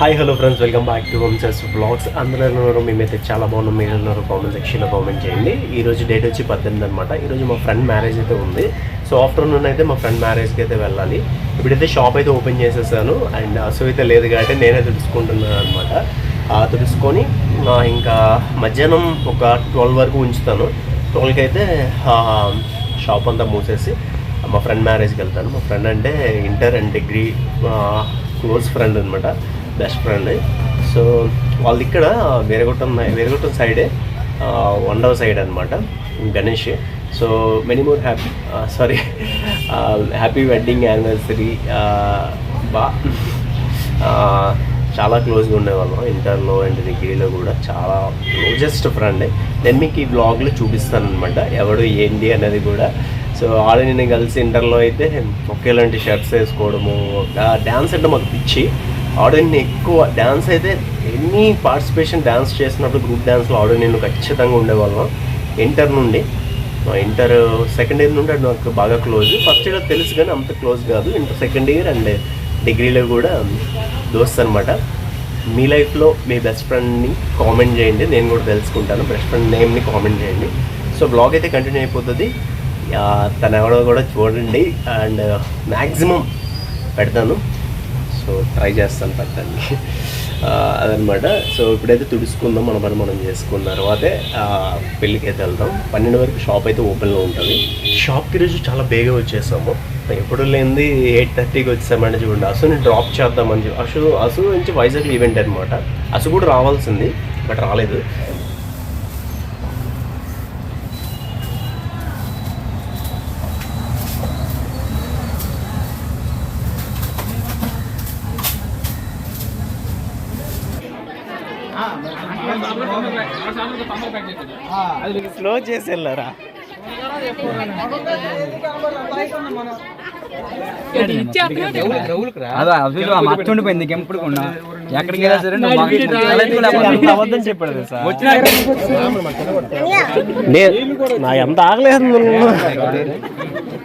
Hi hello friends welcome back to హోమ్సెస్ blogs అందరూ ఉన్నారు? మేమైతే చాలా బాగున్నాం. మీరు ఉన్నారు? కామెంట్ సెక్షన్లో కామెంట్ చేయండి. ఈ రోజు డేట్ వచ్చి పద్దెనిమిది అనమాట ఈరోజు మా ఫ్రెండ్ మ్యారేజ్ అయితే ఉంది. సో ఆఫ్టర్నూన్ అయితే మా ఫ్రెండ్ మ్యారేజ్కి అయితే వెళ్ళాలి. ఇప్పుడైతే షాప్ అయితే ఓపెన్ చేసేసాను. అండ్ అసలు uh, అయితే లేదు కాబట్టి నేనే తుడుచుకుంటున్నాను అనమాట uh, తుడుచుకొని ఇంకా మధ్యాహ్నం ఒక ట్వెల్వ్ వరకు ఉంచుతాను. ట్వెల్వ్కి అయితే షాప్ అంతా మూసేసి మా ఫ్రెండ్ మ్యారేజ్కి వెళ్తాను. మా ఫ్రెండ్ అంటే inter and degree close friend అనమాట బెస్ట్ ఫ్రెండ్ సో వాళ్ళది ఇక్కడ వేరగొట్టం వేరగొట్టం సైడే వండవ సైడ్ అనమాట Ganesh. So many more happy sorry happy wedding anniversary బా చాలా క్లోజ్గా ఉండేవాళ్ళం. ఇంటర్లో అండ్ డిగ్రీలో కూడా చాలా క్లోజెస్ట్ ఫ్రెండ్ నేను మీకు ఈ బ్లాగ్లో చూపిస్తాను అనమాట ఎవడు ఏంటి అనేది కూడా. సో ఆడ నేను కలిసి ఇంటర్లో అయితే ఒకేలాంటి షర్ట్స్ వేసుకోవడము డ్యాన్స్ అంటే మాకు పిచ్చి. ఆడియన్ ఎక్కువ డ్యాన్స్ అయితే ఎనీ పార్టిసిపేషన్ డ్యాన్స్ చేసినప్పుడు గ్రూప్ డ్యాన్స్లో ఆడియన్ నేను ఖచ్చితంగా ఉండేవాళ్ళం. ఇంటర్ నుండి. ఇంటర్ సెకండ్ ఇయర్ నుండి నాకు బాగా క్లోజ్ ఫస్ట్ ఇయర్ తెలుసు కానీ అంత క్లోజ్ కాదు. ఇంటర్ సెకండ్ ఇయర్ అండ్ డిగ్రీలో కూడా దోస్త్ అనమాట మీ లైఫ్లో మీ బెస్ట్ ఫ్రెండ్ని కామెంట్ చేయండి. నేను కూడా తెలుసుకుంటాను. బెస్ట్ ఫ్రెండ్ నేమ్ని కామెంట్ చేయండి. సో బ్లాగ్ అయితే కంటిన్యూ అయిపోతుంది. తన ఎవడో కూడా చూడండి. అండ్ మ్యాక్సిమం uh, పెడతాను. సో ట్రై చేస్తాను పెట్టండి ఆ, అదనమాట. సో ఇప్పుడైతే తుడుచుకుందాం మన పని మనం చేసుకున్న తర్వాతే పెళ్ళికి అయితే వెళ్దాం. పన్నెండు వరకు షాప్ అయితే ఓపెన్లో ఉంటుంది. షాప్కి రోజు చాలా బేగా వచ్చేసాము. ఎప్పుడు లేనిది ఎయిట్ థర్టీకి వచ్చేసామంటే చూడండి. అసుని డ్రాప్ చేద్దామని చెప్పి అసు అసు నుంచి వైజాగ్ ఈవెంట్ అనమాట అసు కూడా రావాల్సింది బట్ రాలేదు. స్లో చేసి వెళ్ళారా? ఎప్పుడు ఎక్కడికి వెళ్ళా సరే అబద్ధం చెప్పాడు నా ఎంత ఆగలేదు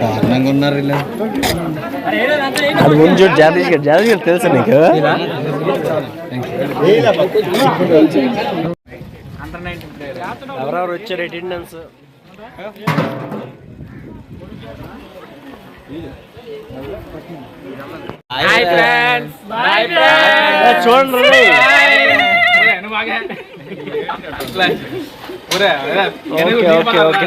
దారుణంగా ఉన్నారు అది ముందు చూడు జాతీష్ గారు జాతీష్ గారు తెలుసా నీకు. ఎవరెవరు వచ్చారు అటెండెన్స్? చూడండి ఓకే ఓకే ఓకే.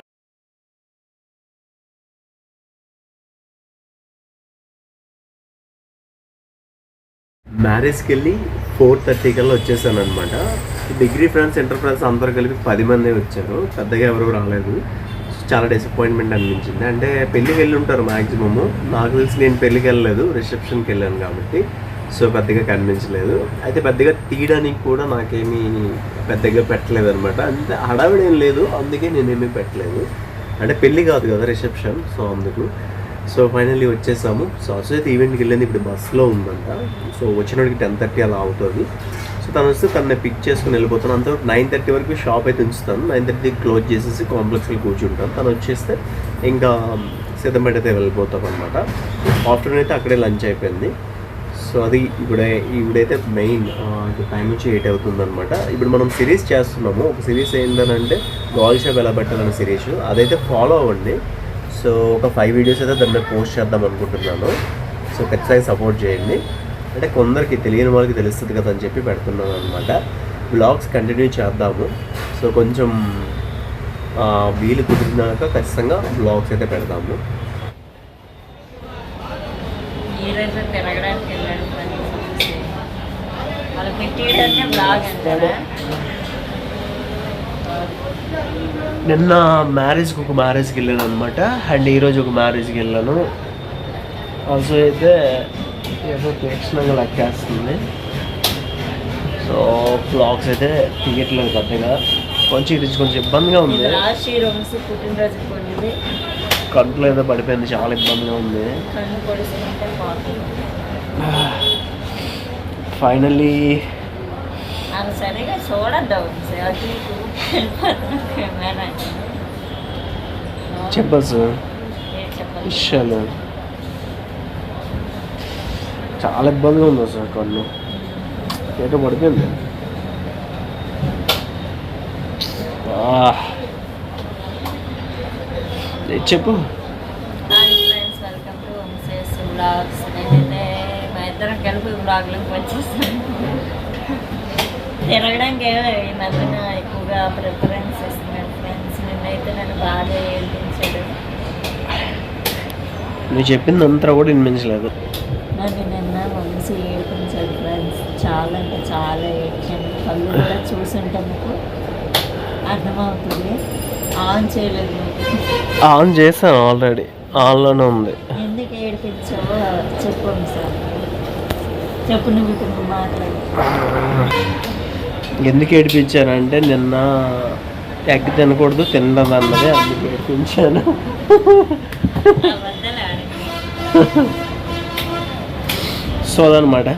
మ్యారేజ్కి వెళ్ళి ఫోర్ థర్టీ కల్లా వచ్చేసాను అనమాట డిగ్రీ ఫ్రెండ్స్ ఇంటర్ ఫ్రెండ్స్ అందరు కలిపి పది మంది వచ్చారు. పెద్దగా ఎవరు రాలేదు. చాలా డిసప్పాయింట్మెంట్ అనిపించింది. అంటే పెళ్ళికి వెళ్ళి ఉంటారు మ్యాక్సిమము నాకు తెలిసి నేను పెళ్ళికి వెళ్ళలేదు రిసెప్షన్కి వెళ్ళాను కాబట్టి. సో పెద్దగా కనిపించలేదు. అయితే పెద్దగా తీయడానికి కూడా నాకేమీ పెద్దగా పెట్టలేదు అనమాట అంటే హడావిడి ఏం లేదు అందుకే నేనేమీ పెట్టలేదు. అంటే పెళ్ళి కాదు కదా రిసెప్షన్ సో అందుకు సో ఫైనల్లీ వచ్చేసాము. సో అసలు ఈవెంట్కి వెళ్ళింది ఇప్పుడు బస్సులో ఉందంట. సో వచ్చినోడికి టెన్ థర్టీ అలా అవుతుంది. సో తను వస్తే తనని పిక్ చేసుకుని వెళ్ళిపోతాను. అంత నైన్ థర్టీ వరకు షాప్ అయితే ఉంచుతాను. నైన్ థర్టీ క్లోజ్ చేసేసి కాంప్లెక్స్లో కూర్చుంటాను తను వచ్చేస్తే ఇంకా సిద్ధంపేట అయితే వెళ్ళిపోతాం అనమాట ఆఫ్టర్నూన్ అయితే అక్కడే లంచ్ అయిపోయింది. సో అది ఇప్పుడే ఇప్పుడైతే మెయిన్ టైం వచ్చి ఎయిట్ అవుతుంది అనమాట ఇప్పుడు మనం సిరీస్ చేస్తున్నాము. ఒక సిరీస్ ఏంటంటే గాల్ షాప్ ఎలా పెట్టాలనే సిరీస్ అదైతే ఫాలో అవ్వండి. సో ఒక ఫైవ్ వీడియోస్ అయితే దాని మీద పోస్ట్ చేద్దాం అనుకుంటున్నాను. సో ఖచ్చితంగా సపోర్ట్ చేయండి. అంటే కొందరికి తెలియని వాళ్ళకి తెలుస్తుంది కదా అని చెప్పి పెడుతున్నాను అనమాట బ్లాగ్స్ కంటిన్యూ చేద్దాము. సో కొంచెం వీలు కుదిరినాక ఖచ్చితంగా బ్లాగ్స్ అయితే పెడదాము. తిరగడానికి వెళ్ళాడు వాళ్ళు బ్లాగ్ అంటారా నిన్న మ్యారేజ్కి ఒక మ్యారేజ్కి వెళ్ళాను అనమాట అండ్ ఈరోజు ఒక మ్యారేజ్కి వెళ్ళాను. ఆల్సో అయితే ఏదో తీక్షణంగా లెక్కేస్తుంది. సో బ్లాగ్స్ అయితే తీయట్లేదు పెద్దగా. కొంచెం ఇది కొంచెం ఇబ్బందిగా ఉంది. కంట్లో ఏదో పడిపోయింది చాలా ఇబ్బందిగా ఉంది. ఫైనల్లీ నాకు సరిగా చూడద్దు. చెప్పచ్చు చెప్పాలి? విషయాలు. చాలా ఇబ్బందిగా ఉంది అసలు కన్ను ఏదో పడిపోయింది. చెప్పు. Hi friends welcome to Vamshi's blogs నేనైతే మా ఇద్దరం కలిపి బ్లాగ్లోకి వచ్చేసాను. తిరగడానికి ఈ మధ్యన ఎక్కువగా ప్రిఫరెన్స్ ఇస్తున్నాడు ఫ్రెండ్స్ నిన్నైతే నన్ను బాగా ఏడిపించాడు. నువ్వు చెప్పింది అంతా కూడా వినిపించలేదు. నన్ను నిన్న వంశీ ఏడిపించాడు ఫ్రెండ్స్ చాలా అంటే చాలా ఏడ్చాను కళ్ళు కూడా చూసుంటే మీకు అర్థమవుతుంది. ఆన్ చేయలేదు ఆన్ చేశాను ఆల్రెడీ. ఆన్లోనే ఉంది. ఎందుకు ఏడిపించావో చెప్పు సార్ చెప్పు నువ్వు ఇప్పుడు మాట్లాడు. ఎందుకు ఏడిపించానంటే నిన్న ఎగ్ తినకూడదు తినడం అన్నది అందుకు ఏడిపించాను. సో అదనమాట.